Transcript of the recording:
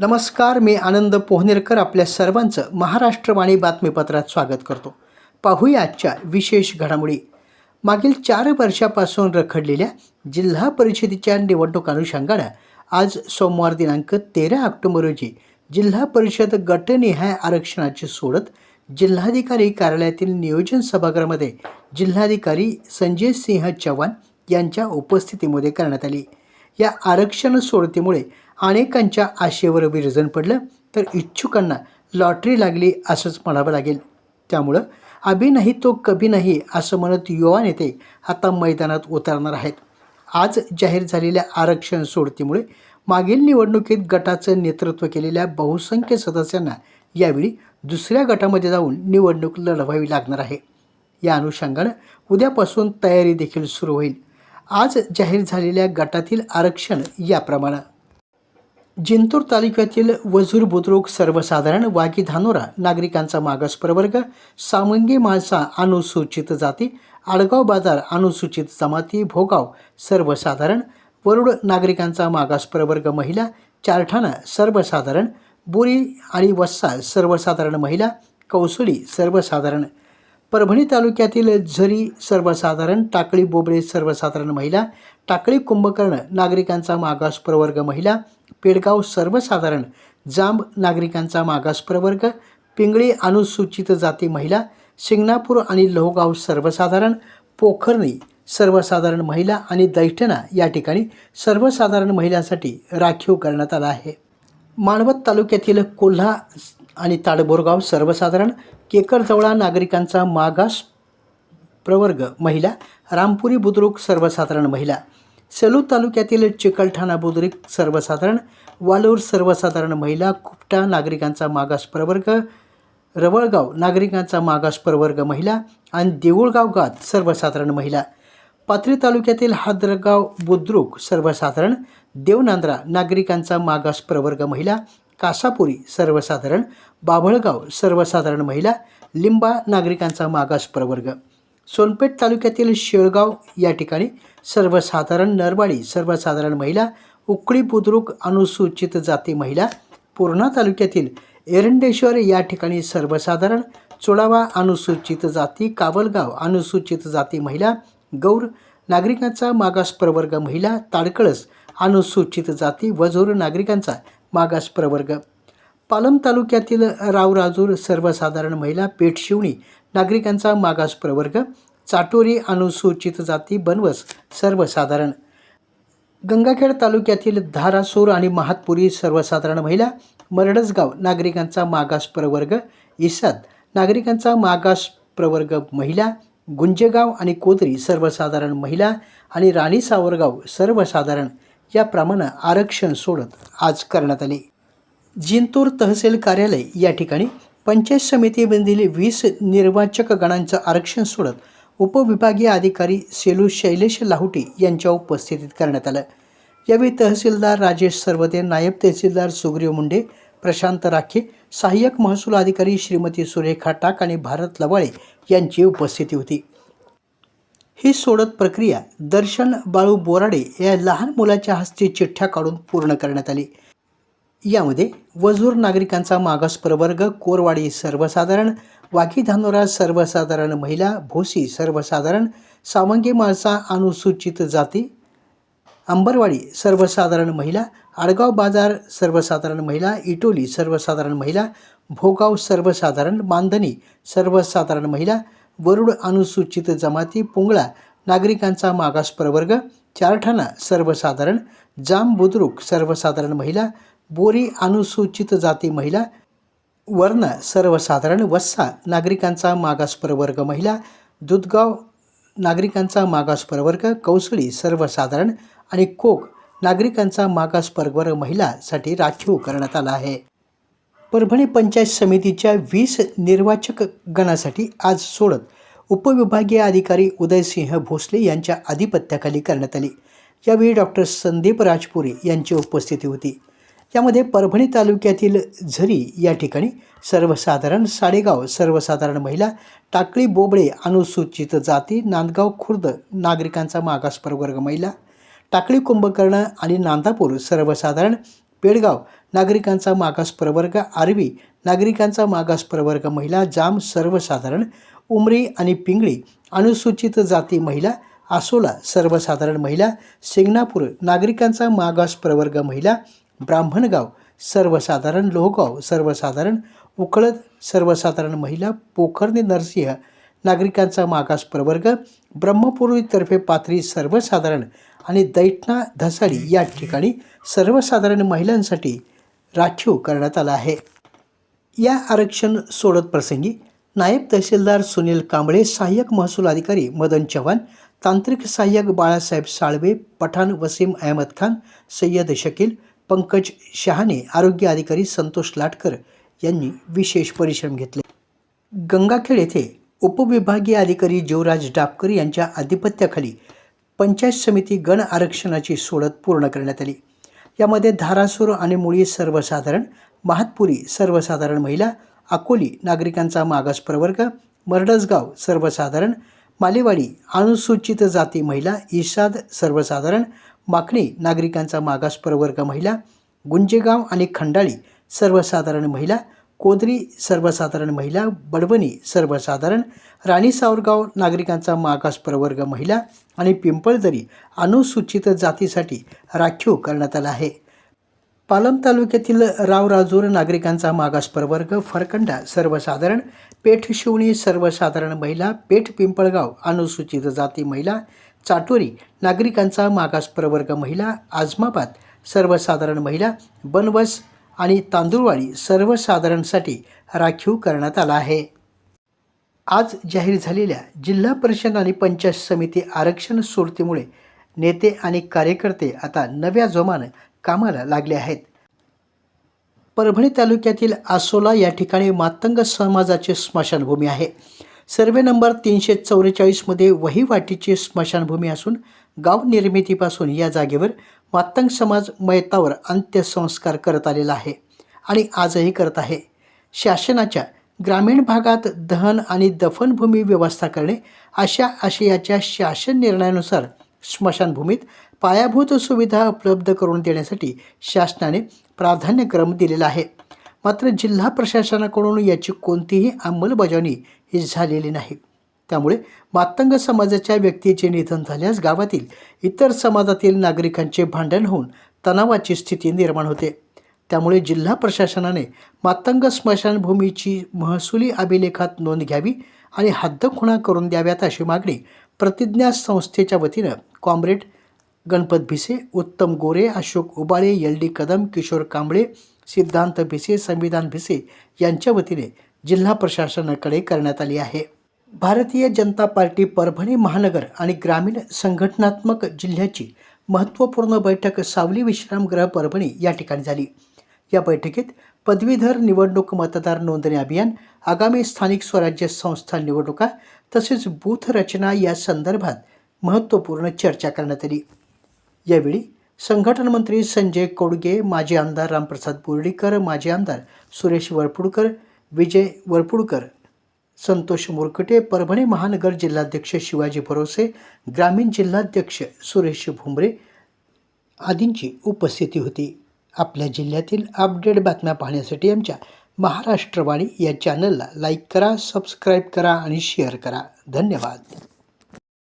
नमस्कार मी आनंद पोहनेरकर आपल्या सर्वांचं महाराष्ट्रवाणी बातमीपत्रात स्वागत करतो. पाहूया आजच्या विशेष घडामोडी. मागील चार वर्षापासून रखडलेल्या जिल्हा परिषदेच्या निवडणूक अनुषंगानं आज सोमवार दिनांक तेरा ऑक्टोबर रोजी जिल्हा परिषद गटनिहाय आरक्षणाची सोडत जिल्हाधिकारी कार्यालयातील नियोजन सभागृहामध्ये जिल्हाधिकारी संजय सिंह चव्हाण यांच्या उपस्थितीमध्ये करण्यात आली. या आरक्षण सोडतीमुळे अनेकांच्या आशेवर विरजन पडलं तर इच्छुकांना लॉटरी लागली असंच म्हणावं लागेल. त्यामुळं अभि नाही तो कभी नाही असं म्हणत युवा नेते आता मैदानात उतरणार आहेत. आज जाहीर झालेल्या आरक्षण सोडतीमुळे मागील निवडणुकीत गटाचं नेतृत्व केलेल्या बहुसंख्य सदस्यांना यावेळी दुसऱ्या गटामध्ये जाऊन निवडणूक लढवावी लागणार आहे. या अनुषंगानं उद्यापासून तयारी देखील सुरू होईल. आज जाहीर झालेल्या गटातील आरक्षण याप्रमाणे. जिंतूर तालुक्यातील वजूर बुद्रुक सर्वसाधारण वाघी धानोरा नागरिकांचा मागास प्रवर्ग सामंगी माणसा अनुसूचित जाती आडगाव बाजार अनुसूचित जमाती भोगाव सर्वसाधारण वरुड नागरिकांचा मागास प्रवर्ग महिला चारठाणा सर्वसाधारण बोरी आणि वस्सा सर्वसाधारण महिला कौसळी सर्वसाधारण परभणी तालुक्यातील झरी सर्वसाधारण टाकळी बोबळे सर्वसाधारण महिला टाकळी कुंभकर्ण नागरिकांचा मागास प्रवर्ग महिला पेडगाव सर्वसाधारण जांब नागरिकांचा मागास प्रवर्ग पिंगळी अनुसूचित जाती महिला शिंगणापूर आणि लोहगाव सर्वसाधारण पोखरणी सर्वसाधारण महिला आणि दैठणा या ठिकाणी सर्वसाधारण महिलांसाठी राखीव करण्यात आला आहे. माणवत तालुक्यातील कोल्हा आणि ताडबोरगाव सर्वसाधारण केकरजवळा नागरिकांचा मागास प्रवर्ग महिला रामपुरी बुद्रुक सर्वसाधारण महिला सेलू तालुक्यातील चिकलठाणा बुद्रुक सर्वसाधारण वालूर सर्वसाधारण महिला कुपटा नागरिकांचा मागास प्रवर्ग रवळगाव नागरिकांचा मागास प्रवर्ग महिला आणि देऊळगाव गात सर्वसाधारण महिला. पाथरी तालुक्यातील हादरगाव बुद्रुक सर्वसाधारण देवनांद्रा नागरिकांचा मागास प्रवर्ग महिला कासापुरी सर्वसाधारण बाभळगाव सर्वसाधारण महिला लिंबा नागरिकांचा मागास प्रवर्ग. सोनपेठ तालुक्यातील शेळगाव या ठिकाणी सर्वसाधारण नरवाडी सर्वसाधारण महिला उकळी बुद्रुक अनुसूचित जाती महिला पूर्णा तालुक्यातील एरंडेश्वर या ठिकाणी सर्वसाधारण चोळावा अनुसूचित जाती कावलगाव अनुसूचित जाती महिला गौर नागरिकांचा मागास प्रवर्ग महिला ताडकळस अनुसूचित जाती वजोर नागरिकांचा मागास प्रवर्ग. पालम तालुक्यातील रावराजूर सर्वसाधारण महिला पेठशिवणी नागरिकांचा मागास प्रवर्ग. चाटोरी अनुसूचित जाती बनवस सर्वसाधारण. गंगाखेड तालुक्यातील धारासूर आणि महातपुरी सर्वसाधारण महिला मरडसगाव नागरिकांचा मागास प्रवर्ग. इसाद नागरिकांचा मागास प्रवर्ग महिला. गुंजेगाव आणि कोदरी सर्वसाधारण महिला आणि राणी सावरगाव सर्वसाधारण. याप्रमाणे आरक्षण सोडत आज करण्यात आले. जिंतूर तहसील कार्यालय या ठिकाणी पंचायत समितीमधील वीस निर्वाचक गणांचं आरक्षण सोडत उपविभागीय अधिकारी सेलू शैलेश लाहुटी यांच्या उपस्थितीत करण्यात आलं. यावेळी तहसीलदार राजेश सर्वदे नायब तहसीलदार सुग्रीव मुंडे प्रशांत राखे सहाय्यक महसूल अधिकारी श्रीमती सुरेखा टाक आणि भारत लवाळे यांची उपस्थिती होती. ही सोडत प्रक्रिया दर्शन बाळू बोराडे या लहान मुलाच्या हस्ते चिठ्ठ्या काढून पूर्ण करण्यात आली. यामध्ये वजूर नागरिकांचा मागास प्रवर्ग कोरवाडी सर्वसाधारण वाघी धानोरा सर्वसाधारण महिला भोसी सर्वसाधारण सावंगी माळसा अनुसूचित जाती अंबरवाडी सर्वसाधारण महिला आडगाव बाजार सर्वसाधारण महिला इटोली सर्वसाधारण महिला भोगाव सर्वसाधारण बांधणी सर्वसाधारण महिला वरुड अनुसूचित जमाती पुंगळा नागरिकांचा मागास प्रवर्ग चारठाणा सर्वसाधारण जाम बुद्रुक सर्वसाधारण महिला बोरी अनुसूचित जाती महिला वर्ण सर्वसाधारण वस्सा नागरिकांचा मागास प्रवर्ग महिला दुधगाव नागरिकांचा मागास प्रवर्ग कौसळी सर्वसाधारण आणि कोक नागरिकांचा मागास प्रवर्ग महिलासाठी राखीव करण्यात आला आहे. परभणी पंचायत समितीच्या वीस निर्वाचक गणासाठी आज सोडत उपविभागीय अधिकारी उदयसिंह भोसले यांच्या आधिपत्याखाली करण्यात आली. यावेळी डॉक्टर संदीप राजपुरे यांची उपस्थिती होती. यामध्ये परभणी तालुक्यातील झरी या ठिकाणी सर्वसाधारण साडेगाव सर्वसाधारण महिला टाकळी बोबळे अनुसूचित जाती नांदगाव खुर्द नागरिकांचा मागास प्रवर्ग महिला टाकळी कुंभकर्ण आणि नांदापूर सर्वसाधारण बेळगाव नागरिकांचा मागास प्रवर्ग आर्वी. नागरिकांचा मागास प्रवर्ग महिला जाम सर्वसाधारण उमरी आणि पिंगळी. अनुसूचित जाती महिला आसोला सर्वसाधारण महिला सिंगणापूर. नागरिकांचा मागास प्रवर्ग महिला ब्राह्मणगाव. सर्वसाधारण लोहगाव सर्वसाधारण उकळद सर्वसाधारण महिला पोखरणे नरसिंह. नागरिकांचा मागास प्रवर्ग ब्रह्मपुरीतर्फे पाथरी सर्वसाधारण. आणि दैठणा धसाडी या ठिकाणी सर्वसाधारण महिलांसाठी राखीव करण्यात आला आहे. या आरक्षण सोडत प्रसंगी नायब तहसीलदार सुनील कांबळे सहाय्यक महसूल अधिकारी मदन चव्हाण तांत्रिक सहाय्यक बाळासाहेब साळवे पठाण वसीम अहमद खान सय्यद शकील पंकज शहाणे आरोग्य अधिकारी संतोष लाटकर यांनी विशेष परिश्रम घेतले. गंगाखेड येथे उपविभागीय अधिकारी जीवराज डापकर यांच्या आधिपत्याखाली पंचायत समिती गण आरक्षणाची सोडत पूर्ण करण्यात आली. यामध्ये धारासूर आणि मुळी सर्वसाधारण महातपुरी सर्वसाधारण महिला अकोली नागरिकांचा मागास प्रवर्ग मरडसगाव सर्वसाधारण मालेवाडी अनुसूचित जाती महिला इशाद सर्वसाधारण माकणी नागरिकांचा मागास प्रवर्ग महिला गुंजेगाव आणि खंडाळी सर्वसाधारण महिला कोदरी सर्वसाधारण महिला बडवणी सर्वसाधारण राणी सावरगाव नागरिकांचा मागास प्रवर्ग महिला आणि पिंपळदरी अनुसूचित जातीसाठी राखीव करण्यात आला आहे. पालम तालुक्यातील रावराजूर नागरिकांचा मागास प्रवर्ग फरकंडा सर्वसाधारण पेठ शिवणी सर्वसाधारण महिला पेठ पिंपळगाव अनुसूचित जाती महिला चाटोरी नागरिकांचा मागास प्रवर्ग महिला आजमाबाद सर्वसाधारण महिला बनवस आणि तांदूळवाडी सर्वसाधारणसाठी राखीव करण्यात आला आहे. आज जाहीर झालेल्या जिल्हा परिषद आणि पंचायत समिती आरक्षण सोडतीमुळे नेते आणि कार्यकर्ते आता नव्या जोमानं कामाला लागले आहेत. परभणी तालुक्यातील आसोला या ठिकाणी मातंग समाजाची स्मशानभूमी आहे. सर्वे नंबर तीनशे चौवेचाळीसमध्ये वहिवाटीची स्मशानभूमी असून गाव निर्मितीपासून या जागेवर मातंग समाज मयतावर अंत्यसंस्कार करत आलेला आहे आणि आजही करत आहे. शासनाच्या ग्रामीण भागात दहन आणि दफनभूमी व्यवस्था करणे अशा आशयाच्या शासन निर्णयानुसार स्मशानभूमीत पायाभूत सुविधा उपलब्ध करून देण्यासाठी शासनाने प्राधान्यक्रम दिलेला आहे. मात्र जिल्हा प्रशासनाकडून याची कोणतीही अंमलबजावणी ही झालेली नाही. त्यामुळे मातंग समाजाच्या व्यक्तीचे निधन झाल्यास गावातील इतर समाजातील नागरिकांचे भांडण होऊन तणावाची स्थिती निर्माण होते. त्यामुळे जिल्हा प्रशासनाने मातंग स्मशानभूमीची महसुली अभिलेखात नोंद घ्यावी आणि हद्दखुणा करून द्याव्यात अशी मागणी प्रतिज्ञा संस्थेच्या वतीनं comrade Ganpat Bhise Uttam Gore Ashok Ubale L D Kadam Kishore Kamble Siddhant Bhise संविधान भिसे यांच्या वतीने जिल्हा प्रशासनाकडे करण्यात आली आहे. भारतीय जनता पार्टी परभणी महानगर आणि ग्रामीण संघटनात्मक जिल्ह्याची महत्त्वपूर्ण बैठक सावली विश्रामगृह परभणी या ठिकाणी झाली. या बैठकीत पदवीधर निवडणूक मतदार नोंदणी अभियान आगामी स्थानिक स्वराज्य संस्था निवडणुका तसेच बूथ रचना या संदर्भात महत्त्वपूर्ण चर्चा करण्यात आली. यावेळी संघटन मंत्री संजय कोडगे माजी आमदार रामप्रसाद बोर्डीकर माजी आमदार सुरेश वरपुडकर विजय वरपुडकर संतोष मुरकटे परभणी महानगर जिल्हाध्यक्ष शिवाजी भरोसे ग्रामीण जिल्हाध्यक्ष सुरेश भुमरे आदींची उपस्थिती होती. आपल्या जिल्ह्यातील अपडेट बातम्या पाहण्यासाठी आमच्या महाराष्ट्रवाणी या चॅनलला लाईक करा सबस्क्राईब करा आणि शेअर करा. धन्यवाद.